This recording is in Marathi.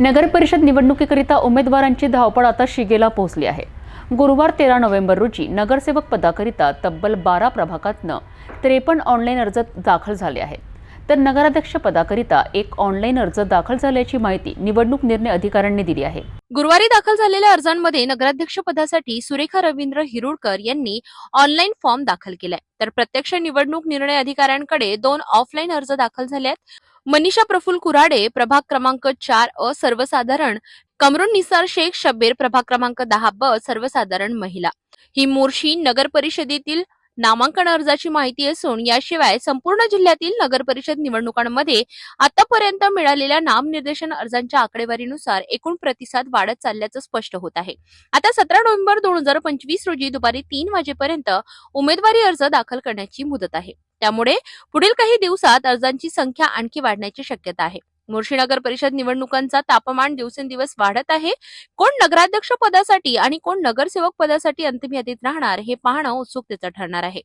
नगर परिषद निवडणुकीकरिता उमेदवारांची धावपळ आता शिगेला पोहोचली आहे. गुरुवार तेरा नोव्हेंबर रोजी नगरसेवक पदाकरिता तब्बल बारा प्रभागातनं त्रेपन्न ऑनलाईन अर्ज दाखल झाले आहेत. तर नगराध्यक्ष पदाकरिता एक ऑनलाईन अर्ज दाखल झाल्याची माहिती निवडणूक निर्णय अधिकाऱ्यांनी दिली आहे. गुरुवारी दाखल झालेल्या अर्जांमध्ये नगराध्यक्ष पदासाठी सुरेखा रवींद्र हिरुडकर यांनी ऑनलाईन फॉर्म दाखल केलाय. तर प्रत्यक्ष निवडणूक निर्णय अधिकाऱ्यांकडे दोन ऑफलाईन अर्ज दाखल झाले आहेत मनीषा प्रफुल कुराडे प्रभाग क्रमांक चार अ सर्वसाधारण. कमरुन निसार शेख शब्बीर प्रभाग क्रमांक दहा ब सर्वसाधारण महिला. ही मोर्शी नगर परिषदेतील नामांकन अर्जाची माहिती असून याशिवाय संपूर्ण जिल्ह्यातील नगर परिषद निवडणुकांमध्ये आतापर्यंत मिळालेल्या नामनिर्देशन अर्जांच्या आकडेवारीनुसार एकूण प्रतिसाद वाढत चालल्याचं स्पष्ट होत आहे. आता सतरा नोव्हेंबर दोन हजार पंचवीस रोजी दुपारी तीन वाजेपर्यंत उमेदवारी अर्ज दाखल करण्याची मुदत आहे. त्यामुळे पुढील काही दिवसात अर्जांची संख्या आणखी वाढण्याची शक्यता आहे. मोर्शी नगर परिषद निवडणुकांचा तापमान दिवसेंदिवस वाढत आहे. कोण नगराध्यक्ष पदासाठी आणि कोण नगरसेवक पदासाठी अंतिम यादीत राहणार हे पाहणं उत्सुकतेचं ठरणार आहे.